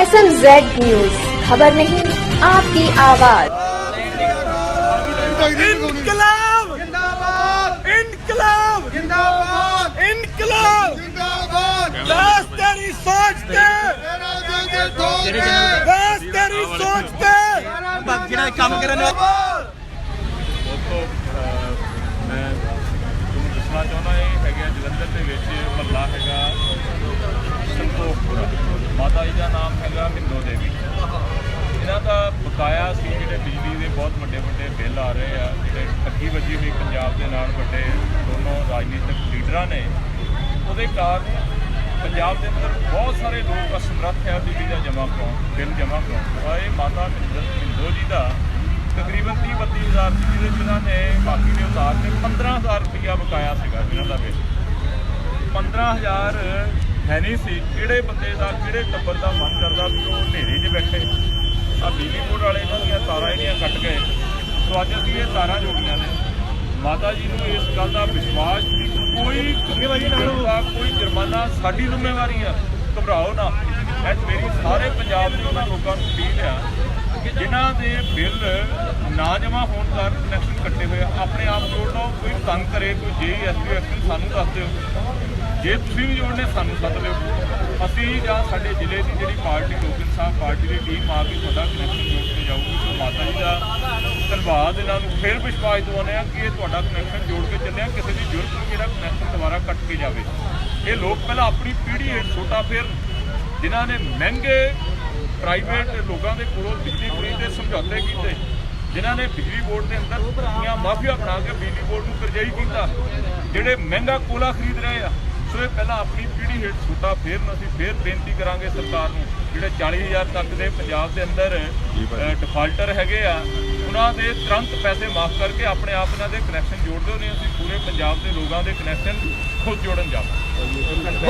S M Z news खबर नहीं आपकी आवाज ਇਨਕਲਾਬ ਜਿੰਦਾਬਾਦ ਇਨਕਲਾਬ ਜਿੰਦਾਬਾਦ ਇਨਕਲਾਬ ਜਿੰਦਾਬਾਦ ਦਾਸ ਤੇਰੀ ਸੋਚ ਤੇ ਤੇਰਾ ਦਿਲ ਦੇ ਦੋਸਤ ਦਾਸ ਤੇਰੀ ਸੋਚ ਤੇ ਜਿਹੜਾ ਕੰਮ ਕਰਨ ਦੋਸਤੋ ਅਹ, ਮੈਂ ਤੁਹਾਨੂੰ ਦੱਸਣਾ ਚਾਹੁੰਦਾ ਇਹ ਹੈਗਾ ਜਲੰਧਰ ਦੇ ਵਿੱਚ ਮਹੱਲਾ ਹੈਗਾ ਸੰਤੋਖਪੁਰਾ ਮਾਤਾ ਜੀ ਦਾ ਨਾਮ ਹੈਗਾ ਮਿੰਦੋ ਦੇਵੀ। ਇਹਨਾਂ ਦਾ ਬਕਾਇਆ ਸੀ ਜਿਹੜੇ ਬਿਜਲੀ ਦੇ ਬਹੁਤ ਵੱਡੇ ਵੱਡੇ ਬਿੱਲ ਆ ਰਹੇ ਆ, ਜਿਹੜੇ ਠੱਗੀ ਵੱਜੀ ਹੋਈ ਪੰਜਾਬ ਦੇ ਨਾਲ ਵੱਡੇ ਦੋਨੋਂ ਰਾਜਨੀਤਿਕ ਲੀਡਰਾਂ ਨੇ, ਉਹਦੇ ਕਾਰਨ ਪੰਜਾਬ ਦੇ ਅੰਦਰ ਬਹੁਤ ਸਾਰੇ ਲੋਕ ਅਸਮਰੱਥ ਹੈ ਬਿਜਲੀ ਦਾ ਜਮ੍ਹਾਂ ਕਰਾਉਣ, ਬਿੱਲ ਜਮ੍ਹਾਂ ਕਰਾਉਣ। ਔਰ ਇਹ ਮਾਤਾ ਮਿੰਦੋ ਮਿੰਦੋ ਜੀ ਦਾ ਤਕਰੀਬਨ 30 32 ਹਜ਼ਾਰ ਸੀ, ਜਿਹਦੇ ਨੇ ਬਾਕੀ ਦੇ ਉਤਾਰ ਕੇ 15000 ਰੁਪਇਆ ਬਕਾਇਆ ਸੀਗਾ ਜਿਨ੍ਹਾਂ ਦਾ ਬਿੱਲ। 15000 ਹੈ ਨਹੀਂ ਸੀ। ਕਿਹੜੇ ਬੰਦੇ ਦਾ ਕਿਹੜੇ ਟੱਬਰ ਦਾ ਮਨ ਕਰਦਾ ਵੀ ਉਹ ਹਨੇਰੇ 'ਚ ਬੈਠੇ? ਆ ਬਿਜਲੀ ਬੋਰਡ ਵਾਲੇ ਇਹਨਾਂ ਦੀਆਂ ਤਾਰਾਂ ਇਹਦੀਆਂ ਕੱਟ ਗਏ। ਸੋ ਅੱਜ ਅਸੀਂ ਇਹ ਤਾਰਾਂ ਜੋੜੀਆਂ ਨੇ। ਮਾਤਾ ਜੀ ਨੂੰ ਇਸ ਗੱਲ ਦਾ ਵਿਸ਼ਵਾਸ ਵੀ ਕੋਈ ਜ਼ਿੰਮੇਵਾਰੀ ਨਾ ਕੋਈ ਜੁਰਮਾਨਾ ਸਾਡੀ ਜ਼ਿੰਮੇਵਾਰੀ ਆ। ਘਬਰਾਓ ਨਾ। ਇਹ ਮੇਰੀ ਸਾਰੇ ਪੰਜਾਬ ਦੇ ਉਹਨਾਂ ਲੋਕਾਂ ਨੂੰ ਅਪੀਲ ਆ ਜਿਨ੍ਹਾਂ ਦੇ ਬਿੱਲ ਨਾ ਜਮ੍ਹਾਂ ਹੋਣ ਕਾਰਨ ਕਨੈਕਸ਼ਨ ਕੱਟੇ ਹੋਏ ਆ ਆਪਣੇ ਆਪ ਜੋੜ ਲਓ ਕੋਈ ਤੰਗ ਕਰੇ ਕੋਈ ਜੇ ਐਸਪੀ ਐਸਪੀ ਸਾਨੂੰ ਦੱਸ ਦਿਓ। ਜੇ ਤੁਸੀਂ ਵੀ ਜੋੜਨੇ, ਸਾਨੂੰ ਸੱਦ ਲਿਓ ਅਸੀਂ ਜਾਂ ਸਾਡੇ ਜ਼ਿਲ੍ਹੇ ਦੀ ਜਿਹੜੀ ਪਾਰਟੀ ਲੋਕ ਇਨਸਾਫ ਪਾਰਟੀ ਦੀ ਟੀਮ ਆ ਕੇ ਤੁਹਾਡਾ ਕਨੈਕਸ਼ਨ ਜੋੜ ਕੇ ਜਾਊਗੀ ਸੋ ਮਾਤਾ ਜੀ ਦਾ ਧੰਨਵਾਦ ਇਹਨਾਂ ਨੂੰ ਫਿਰ ਵਿਸ਼ਵਾਸ ਦਿਵਾਉਂਦੇ ਆ ਕਿ ਇਹ ਤੁਹਾਡਾ ਕਨੈਕਸ਼ਨ ਜੋੜ ਕੇ ਚੱਲਿਆ ਕਿਸੇ ਦੀ ਜ਼ਰੂਰਤ ਨਹੀਂ ਜਿਹੜਾ ਕਨੈਕਸ਼ਨ ਦੁਬਾਰਾ ਕੱਟ ਕੇ ਜਾਵੇ। ਇਹ ਲੋਕ ਪਹਿਲਾਂ ਆਪਣੀ ਪੀੜ੍ਹੀ ਹੇਠ ਛੋਟਾ ਫਿਰ ਜਿਨ੍ਹਾਂ ਨੇ ਮਹਿੰਗੇ ਪ੍ਰਾਈਵੇਟ ਲੋਕਾਂ ਦੇ ਕੋਲੋਂ ਬਿਜਲੀ ਖਰੀਦ ਦੇ ਸਮਝੌਤੇ ਕੀਤੇ। ਜਿਨ੍ਹਾਂ ਨੇ ਬਿਜਲੀ ਬੋਰਡ ਦੇ ਅੰਦਰ ਦੀਆਂ ਮਾਫੀਆ ਬਣਾ ਕੇ ਬਿਜਲੀ ਬੋਰਡ ਨੂੰ ਕਰਜ਼ਾਈ ਕੀਤਾ ਜਿਹੜੇ ਮਹਿੰਗਾ ਕੋਲਾ ਖਰੀਦ ਰਹੇ ਆ ਸੋ ਇਹ ਪਹਿਲਾਂ ਆਪਣੀ ਪੀੜ੍ਹੀ ਹੇਠ ਛੋਟਾ ਫੇਰਨ ਅਸੀਂ ਫੇਰ ਬੇਨਤੀ ਕਰਾਂਗੇ ਸਰਕਾਰ ਨੂੰ ਜਿਹੜੇ 40000 ਤੱਕ ਦੇ ਪੰਜਾਬ ਦੇ ਅੰਦਰ ਡਿਫਾਲਟਰ ਹੈਗੇ ਆ ਉਹਨਾਂ ਦੇ ਤੁਰੰਤ ਪੈਸੇ ਮਾਫ ਕਰਕੇ ਆਪਣੇ ਆਪ ਇਹਨਾਂ ਦੇ ਕਨੈਕਸ਼ਨ ਜੋੜ ਦਿਓ ਨਹੀਂ ਅਸੀਂ ਪੂਰੇ ਪੰਜਾਬ ਦੇ ਲੋਕਾਂ ਦੇ ਕਨੈਕਸ਼ਨ ਖੁਦ ਜੋੜਨ ਜਾਵਾਂਗੇ